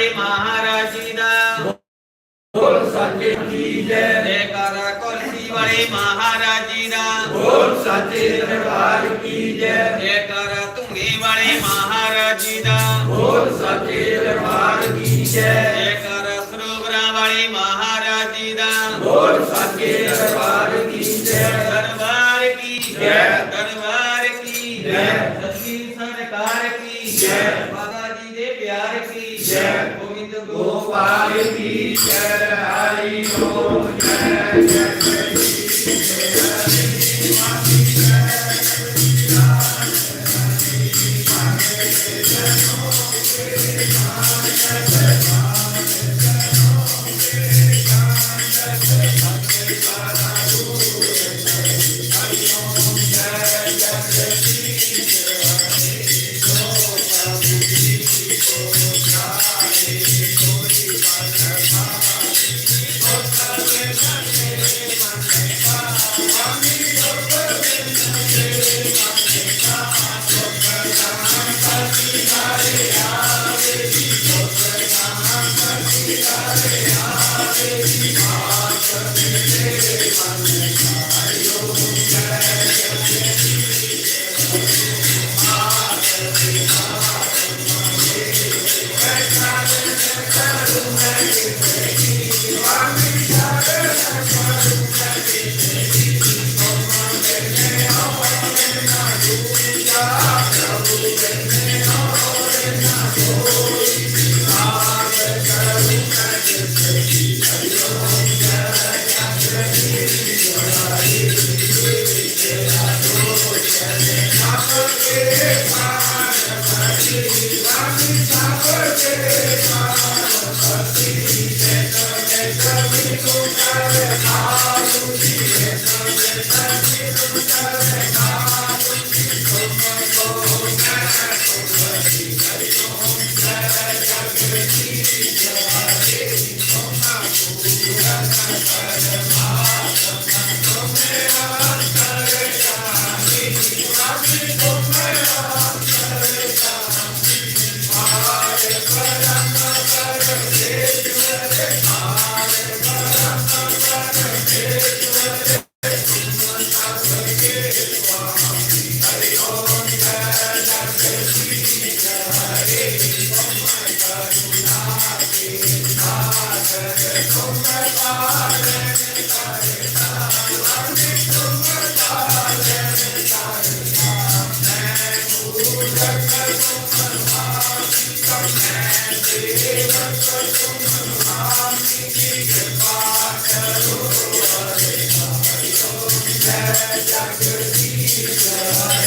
ਵਾਲੇ ਮਹਾਰਾਜ ਜੀ ਦਾ। ਬੋਲ ਸੱਚੇ ਕੀ ਜੈ ਜੈਕਾਰਾ ਕੁਲਸੀ ਵਾਲੇ ਮਹਾਰਾਜ ਜੀ ਦਾ। ਬੋਲ ਸੱਚੇ ਦਰਬਾਰ ਕੀ ਜੈ। ਜੈਕਾਰਾ ਧੁੰਗੇ ਵਾਲੇ ਮਹਾਰਾਜ ਜੀ ਦਾ। ਬੋਲ ਸੱਚੇ ਦਰਬਾਰ ਕੀ ਜੈ। ਜੈਕਾਰਾ ਸਰੋਵਰਾਂ ਵਾਲੇ ਮਹਾਰਾਜ ਜੀ ਦਾ। ਬੋਲ ਸੱਚੇ ਦਰਬਾਰ ਕੀ ਜੈ। ਦਰਬਾਰ ਕੀ ਜੈ। ਦਰਬਾਰ ਕੀ ਜੈ। ਸੱਚੀ ਸਰਕਾਰ ਕੀ ਜੈ। ਕੀ ਜੈ। ਗੋਬਿੰਦ ਗੋਪਾਲ ਕੀ ਜੈ ਹਰੀ Om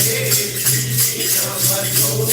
Hey, I'm like, oh.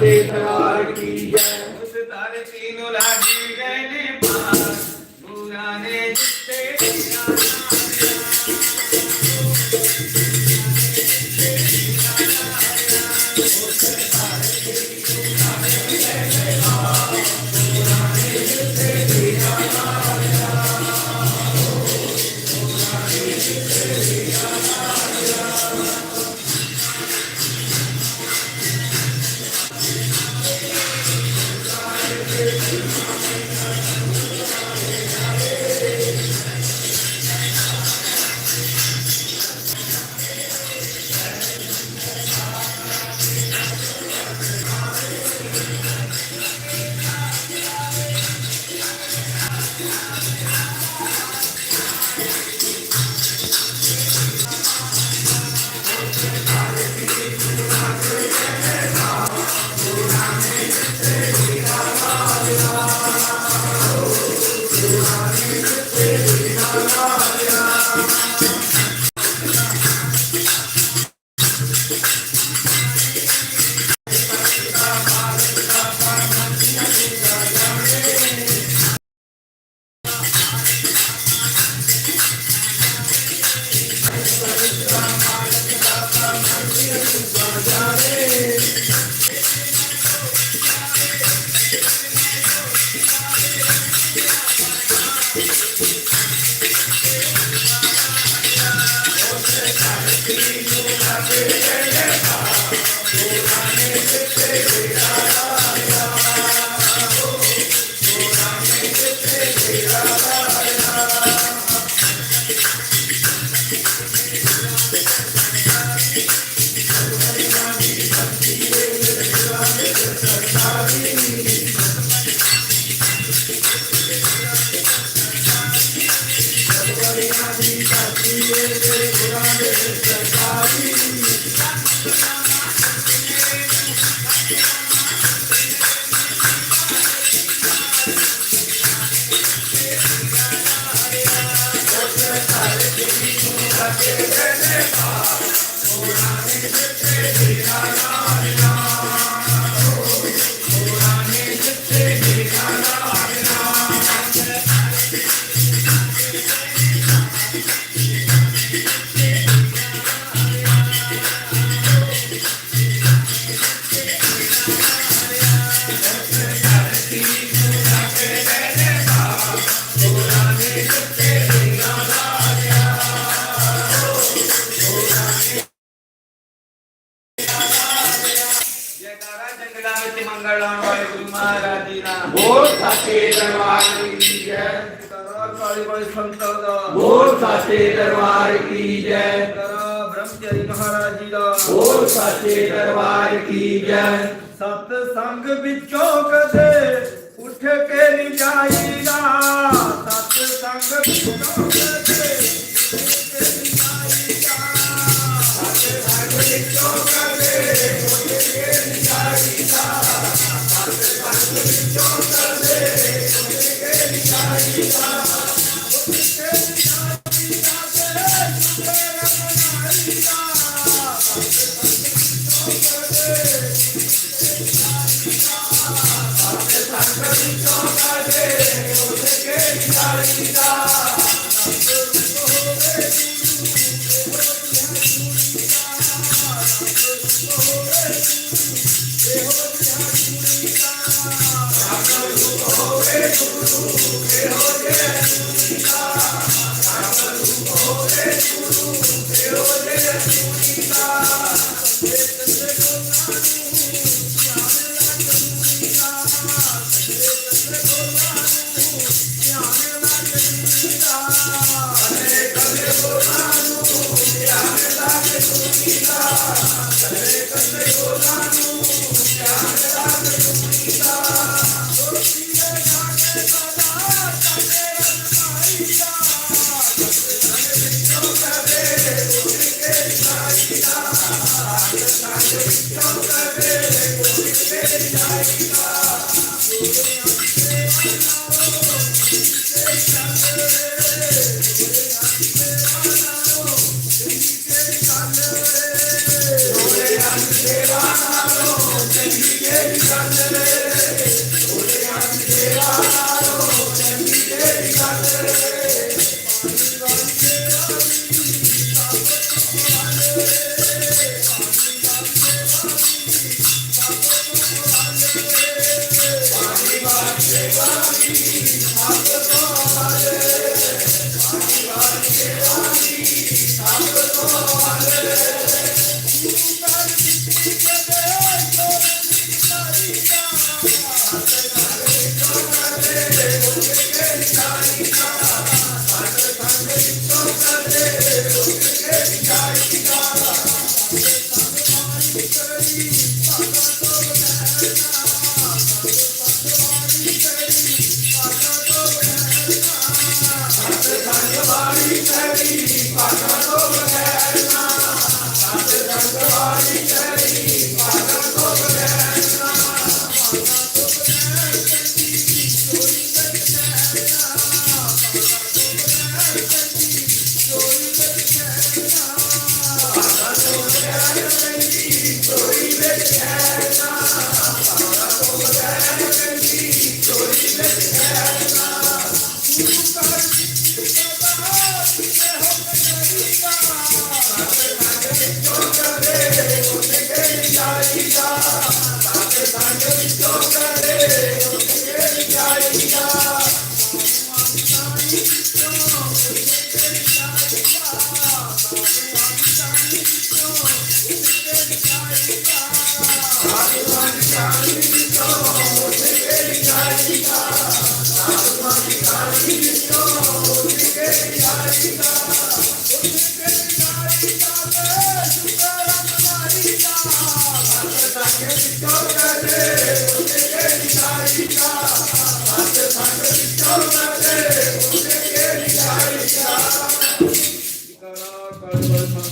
ਦੇ ਦਰਬਾਰ ਕੀ ਜੈ? ਉਸ ਦਰ ਤੀਨੋਂ ਲਾਗੀ ਗਏ ਨੇ ਪਾਰ। ਬੁਰਾ ਨੇ ਬ੍ਰਹਮਚਰੀ ਮਹਾਰਾਜ ਜੀ ਦਾ। ਬੋਲ ਸਾਚੇ ਦਰਬਾਰ ਕੀ ਜੈ। ਸਤ ਸੰਗ ਵਿੱਚੋਂ ਕਦੇ ਉੱਠ ਕੇ ਨਹੀਂ ਜਾਈਦਾ। ਸਤ ਸੰਗ ਵਿੱਚੋਂ ਕਦੇ Yeah. Thank you.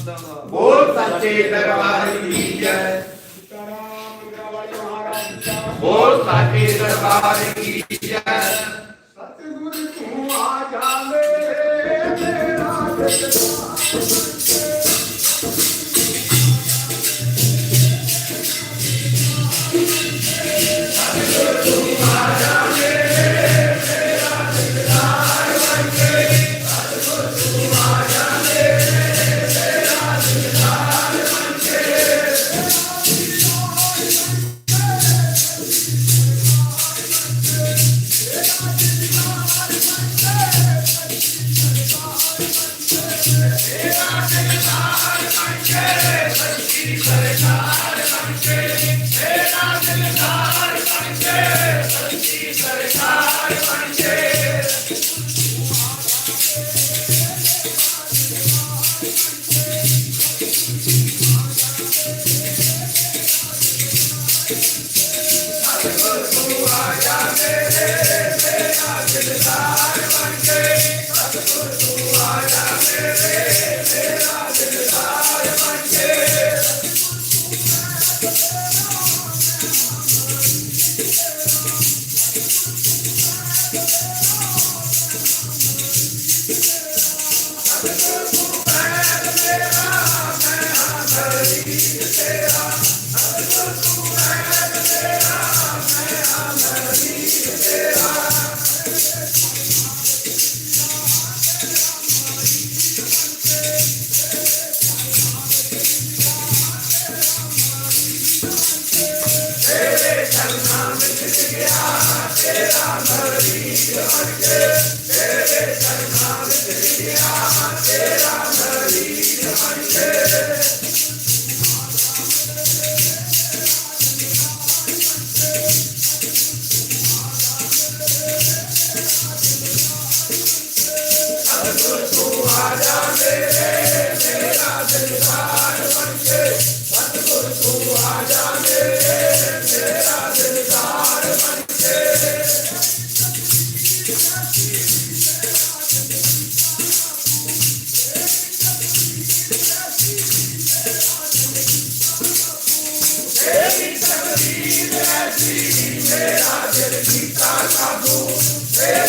ਬਲ ਬੋਲ ਸੱਚੇ ਦਰਬਾਰ ਕੀ ਜੈ। ਬੋਲ ਸੱਚੇ ਦਰਬਾਰ ਕੀ ਜੈ। ਸਤਿਗੁਰ ਤੂੰ ਆ ਜਾਵੇ, ਮੇਰਾ Yeah. Tera Maria, Tera Maria, Tera Maria.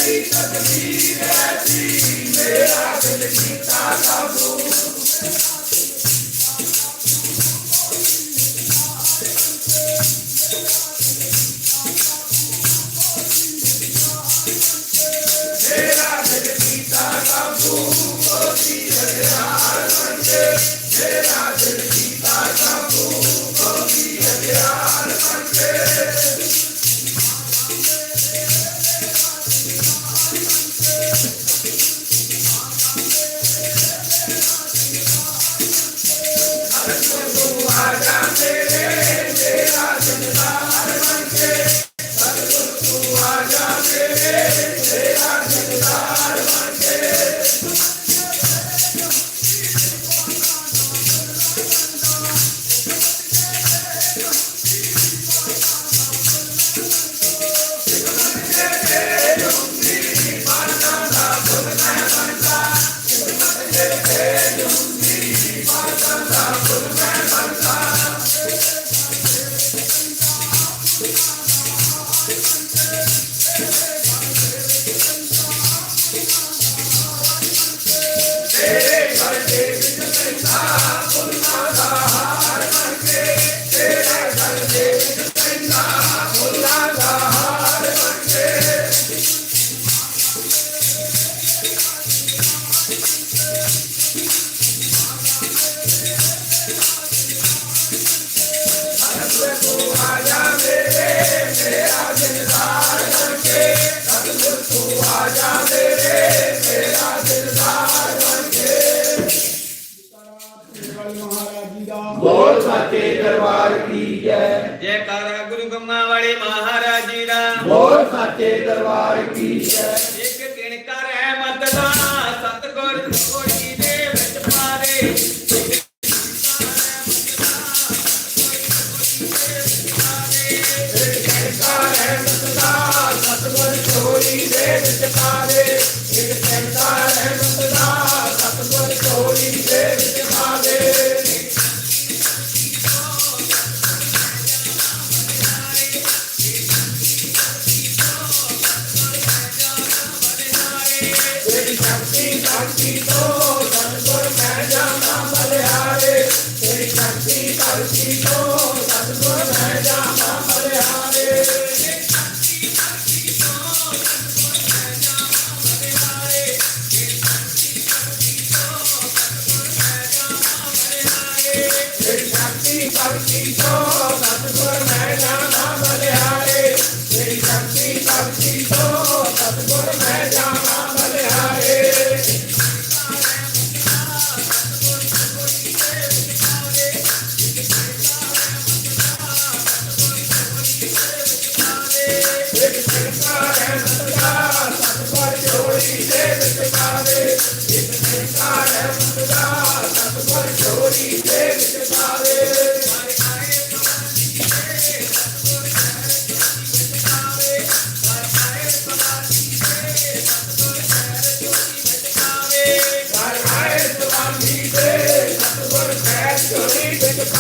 ਤੇਰੀ ਤਕਦੀਰ ਹੈ ਜੀ ਮੇਰਾ ਦਿਲ ਕੀਤਾ ਸਭ ਨੂੰ Get out of here. ਕੇ ਦਰਬਾਰ ਕੀ ਜੈ ਜੈਕਾਰਾ ਗੁਰੂ ਗੰਮਾ ਵਾਲੇ ਮਹਾਰਾਜ ਜੀ ਦਾ। ਬੋਲ ਸਾਚੇ ਦਰਬਾਰ ਕੀ ਜੈ Everybody,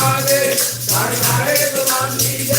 তোমারে তার নারে তোমার নিজে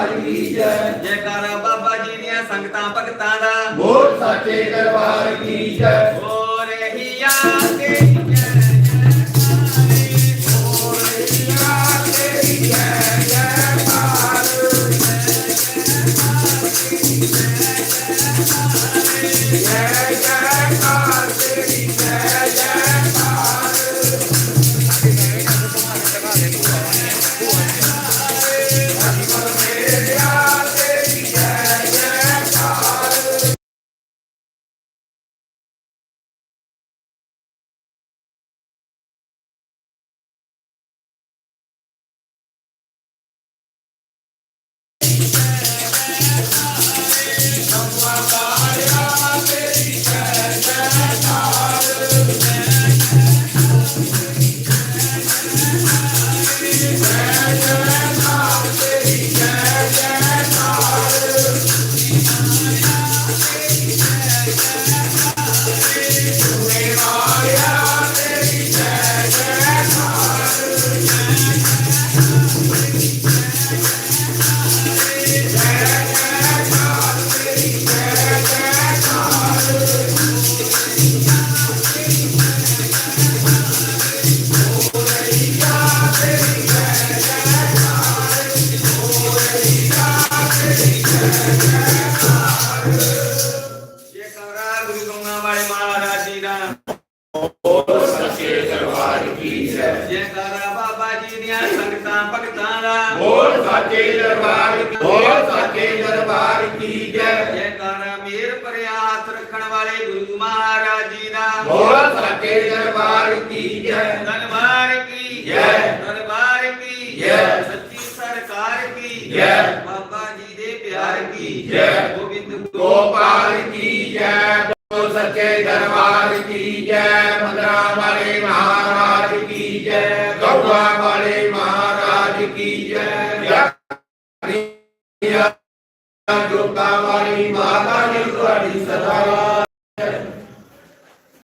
ਦਰਬਾਰ ਕੀ ਜੈ? ਜੈਕਾਰਾ ਬਾਬਾ ਜੀ ਦੀਆਂ ਸੰਗਤਾਂ ਭਗਤਾਂ ਦਾ। ਬੋਲ ਸਾਚੇ ਦਰਬਾਰ ਕੀ ਜੈ? ਸਤਿਗੁਰੂ ਗੰਗਾ ਵਾਲੇ ਮਹਾਰਾਜ ਜੀ ਦਾ। ਹੋਰ ਸੱਚੇ ਦਰਬਾਰ ਕੀ ਹੈ ਜੈਕਾਰਾ ਬਾਬਾ ਜੀ ਦੀਆਂ ਸੰਗਤਾਂ ਭਗਤਾਂ ਦਾ। ਹੋਰ ਸੱਚੇ ਦਰਬਾਰ ਹੋਰ ਸੱਚੇ ਦਰਬਾਰ ਕੀ ਹੈ ਜੈਕਾਰਾ ਮੇਰ ਪਰਿਆਸ ਰੱਖਣ ਵਾਲੇ ਗੁਰੂ ਮਹਾਰਾਜ ਜੀ ਦਾ। ਹੋਰ ਸੱਚੇ ਦਰਬਾਰ ਕੀ